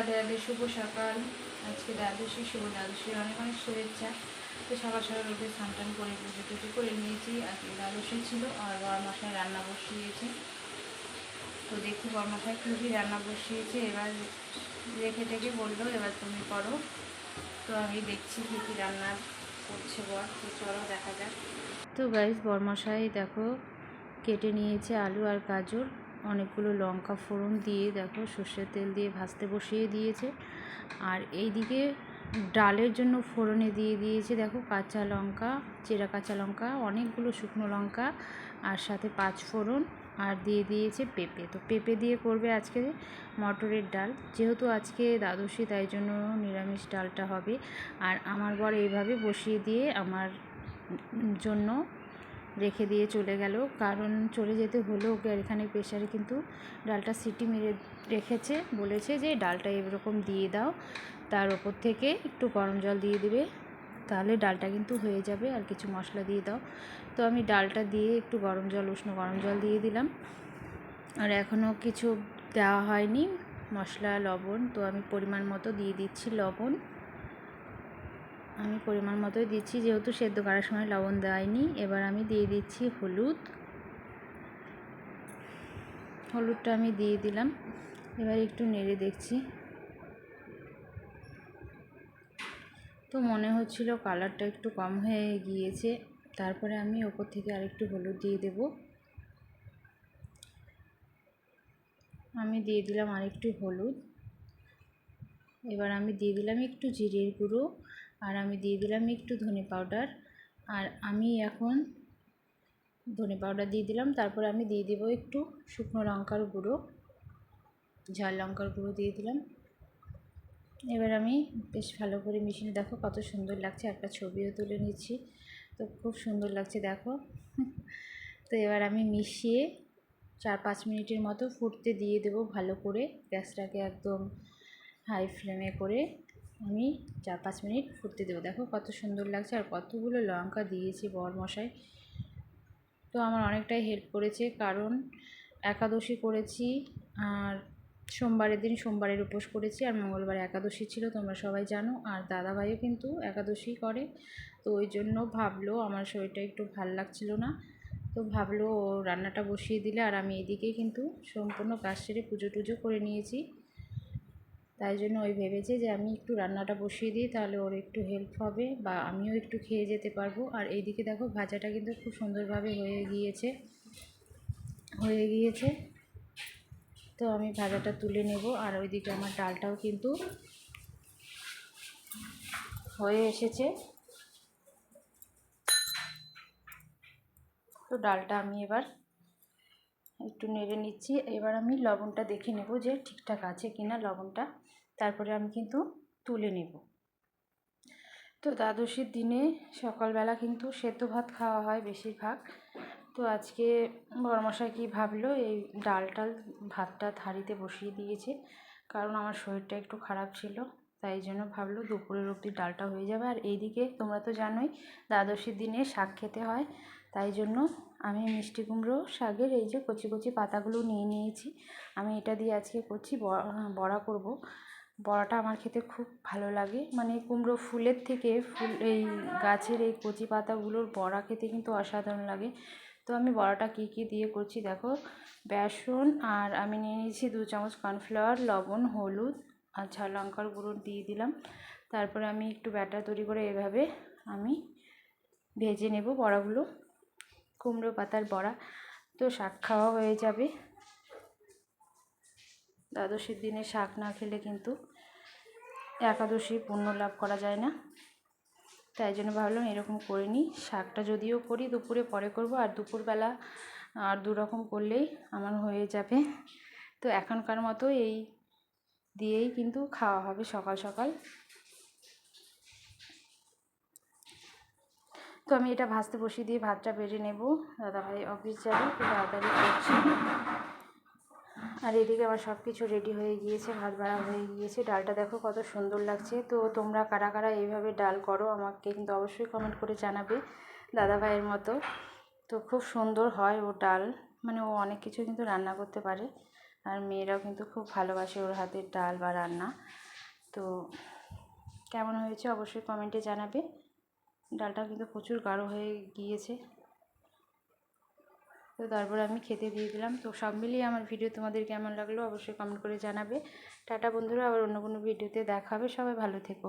রাধে রাধে, শুভ সকাল। আজকে দ্বাদশী, শুভ দ্বাদশীর অনেক অনেক শুভেচ্ছা। তো সকাল সকাল উঠে স্নান করে পুজো টুজো করে নিয়েছি। আজকে দ্বাদশী ছিল, আর মশাই রান্না বসিয়েছে। তো দেখি বড় মশাই খুবই রান্না বসিয়েছে। এবার রেখে টেকে বলল, এবার তুমি করো। তো আমি দেখছি কী কী রান্না করছে বর। তো চলো দেখা যাক। তো গাইজ বরমশাই দেখো, কেটে নিয়েছে আলু আর গাজর। অনেকগুলো লঙ্কা ফোড়ন দিয়ে দেখো সর্ষের তেল দিয়ে ভাজতে বসিয়ে দিয়েছে। আর এইদিকে ডালের জন্য ফোড়নে দিয়ে দিয়েছে দেখো কাঁচা লঙ্কা, চেরা কাঁচা লঙ্কা, অনেকগুলো শুকনো লঙ্কা আর সাথে পাঁচ ফোড়ন আর দিয়ে দিয়েছে পেঁপে। তো পেঁপে দিয়ে করবে আজকে মটরের ডাল। যেহেতু আজকে দ্বাদশী, তাই জন্য নিরামিষ ডালটা হবে। আর আমার বর এইভাবে বসিয়ে দিয়ে আমার জন্য রেখে দিয়ে চলে গেল। কারণ চলে যেতে হলো ওকে, আর এখানে প্রেশারে কিন্তু ডালটা সিটি মেরে রেখেছে। বলেছে যে ডালটা এরকম দিয়ে দাও, তার ওপর থেকে একটু গরম জল দিয়ে দিবে, তাহলে ডালটা কিন্তু হয়ে যাবে, আর কিছু মশলা দিয়ে দাও। তো আমি ডালটা দিয়ে একটু গরম জল, উষ্ণ গরম জল দিয়ে দিলাম। আর এখনও কিছু দেওয়া হয়নি, মশলা, লবণ, তো আমি পরিমাণ মতো দিয়ে দিচ্ছি লবণ। আমি পরিমাণ মতোই দিচ্ছি, যেহেতু সেদ্ধ করার সময় লবণ দেওয়াইনি। এবার আমি দিয়ে দিচ্ছি হলুদ। হলুদটা আমি দিয়ে দিলাম। এবার একটু নেড়ে দেখছি। তো মনে হচ্ছিল কালারটা একটু কম হয়ে গিয়েছে। তারপরে আমি ওপর থেকে আরেকটু হলুদ দিয়ে দেব। আমি দিয়ে দিলাম আরেকটু হলুদ। এবার আমি দিয়ে দিলাম একটু জিরের গুঁড়ো। আর আমি দিয়ে দিলাম একটু ধনে পাউডার। আর আমি এখন ধনে পাউডার দিয়ে দিলাম। তারপরে আমি দিয়ে দেবো একটু শুকনো লঙ্কার গুঁড়ো, ঝাল লঙ্কার গুঁড়ো দিয়ে দিলাম। এবার আমি বেশ ভালো করে মিশিয়ে, দেখো কত সুন্দর লাগছে, একটা ছবিও তুলে নিচ্ছি। তো খুব সুন্দর লাগছে, দেখো। তো এবার আমি মিশিয়ে চার পাঁচ মিনিটের মতো ফুটতে দিয়ে দেবো ভালো করে, গ্যাসটাকে একদম হাই ফ্লেমে করে। আমি চার, পাঁচ মিনিট ফুটতে দেবো। দেখো কত সুন্দর লাগছে আর কতগুলো লঙ্কা দিয়েছি বর মশাই তো আমার অনেকটাই হেল্প করেছে, কারণ একাদশী করেছি আর সোমবারের দিন সোমবারের উপোস করেছি আর মঙ্গলবার একাদশী ছিল, তোমরা সবাই জানো। আর দাদাভাইও কিন্তু একাদশী করে, তো ওই জন্য ভাবলো আমার শরীরটা একটু ভালো লাগছিল না। তো ভাবলো রান্নাটা বসিয়ে দিলে আর আমি এদিকে কিন্তু সম্পূর্ণ কাজ সেরে পুজো টুজো করে নিয়েছি। তাই জন্য ওই ভেবেছে যে আমি একটু রান্নাটা বসিয়ে দিই, তাহলে ওর একটু হেল্প হবে বা আমিও একটু খেয়ে যেতে পারব। আর এইদিকে দেখো ভাজাটা কিন্তু খুব সুন্দরভাবে হয়ে গিয়েছে হয়ে গিয়েছে। তো আমি ভাজাটা তুলে নেব আর ওইদিকে আমার ডালটাও কিন্তু হয়ে এসেছে। তো ডালটা আমি এবার একটু নেড়ে নিচ্ছি। এবার আমি লবণটা দেখে নেব যে ঠিকঠাক আছে কি না লবণটা। তারপরে আমি কিন্তু তুলে নেব। তো দ্বাদশীর দিনে সকালবেলা কিন্তু সেদ্ধ ভাত খাওয়া হয় বেশিরভাগ। তো আজকে বড়মশাই কী ভাবলো, এই ডাল টাল ভাতটা থারিতে বসিয়ে দিয়েছে। কারণ আমার শরীরটা একটু খারাপ ছিল, তাই জন্য ভাবলো দুপুরের অবধি ডালটা হয়ে যাবে। আর এইদিকে তোমরা তো জানোই, দ্বাদশীর দিনে শাক খেতে হয়। তাই জন্য আমি মিষ্টি কুমড়ো শাকের এই যে কচি কচি পাতাগুলো নিয়ে নিয়েছি। আমি এটা দিয়ে আজকে করছি বড়া করব। বড়াটা আমার খেতে খুব ভালো লাগে। মানে কুমড়ো ফুলের থেকে ফুল, এই গাছের এই কচি পাতাগুলোর বড়া খেতে কিন্তু অসাধারণ লাগে। তো আমি বড়াটা কী কী দিয়ে করছি দেখো, বেসন আর আমি নিয়ে নিয়েছি দু চামচ কর্নফ্লাওয়ার, লবণ, হলুদ আর ঝাল লঙ্কার গুঁড়ো দিয়ে দিলাম। তারপরে আমি একটু ব্যাটার তৈরি করে এভাবে আমি ভেজে নেব বড়াগুলো। কুমড়ো পাতার বড়া। তো শাক খাওয়া হয়ে যাবে। দ্বাদশীর দিনে শাক না খেলে কিন্তু একাদশী পুণ্য লাভ করা যায় না। তাই জন্য ভাবলাম এরকম করে নিই। শাকটা যদিও করি, দুপুরে পরে করব আর দুপুরবেলা আর দু রকম করলেই আমার হয়ে যাবে। তো এখনকার মতো এই দিয়েই কিন্তু খাওয়া হবে সকাল সকাল। তো আমি এটা ভাজতে বসিয়ে দিয়ে ভাতটা বেড়ে নেব। দাদাভাই অফিস যাবে তো তাড়াতাড়ি করছি। আর এদিকে আমার সব কিছু রেডি হয়ে গিয়েছে, ভাত বাড়া হয়ে গিয়েছে। ডালটা দেখো কত সুন্দর লাগছে। তো তোমরা কারা কারা এইভাবে ডাল করো আমাকে কিন্তু অবশ্যই কমেন্ট করে জানাবে দাদা ভাইয়ের মতো। তো খুব সুন্দর হয় ও ডাল। মানে ও অনেক কিছু কিন্তু রান্না করতে পারে। আর মেয়েরাও কিন্তু খুব ভালোবাসে ওর হাতের ডাল বা রান্না। তো কেমন হয়েছে অবশ্যই কমেন্টে জানাবে। ডালটা কিন্তু প্রচুর গাঢ় হয়ে গিয়েছে। তো তারপরে আমি খেতে দিয়ে দিলাম। তো সব মিলিয়ে আমার ভিডিও তোমাদের কেমন লাগল অবশ্যই কমেন্ট করে জানাবে। টাটা বন্ধুরা, আবার অন্য কোনো ভিডিওতে দেখাবে। সবাই ভালো থেকো।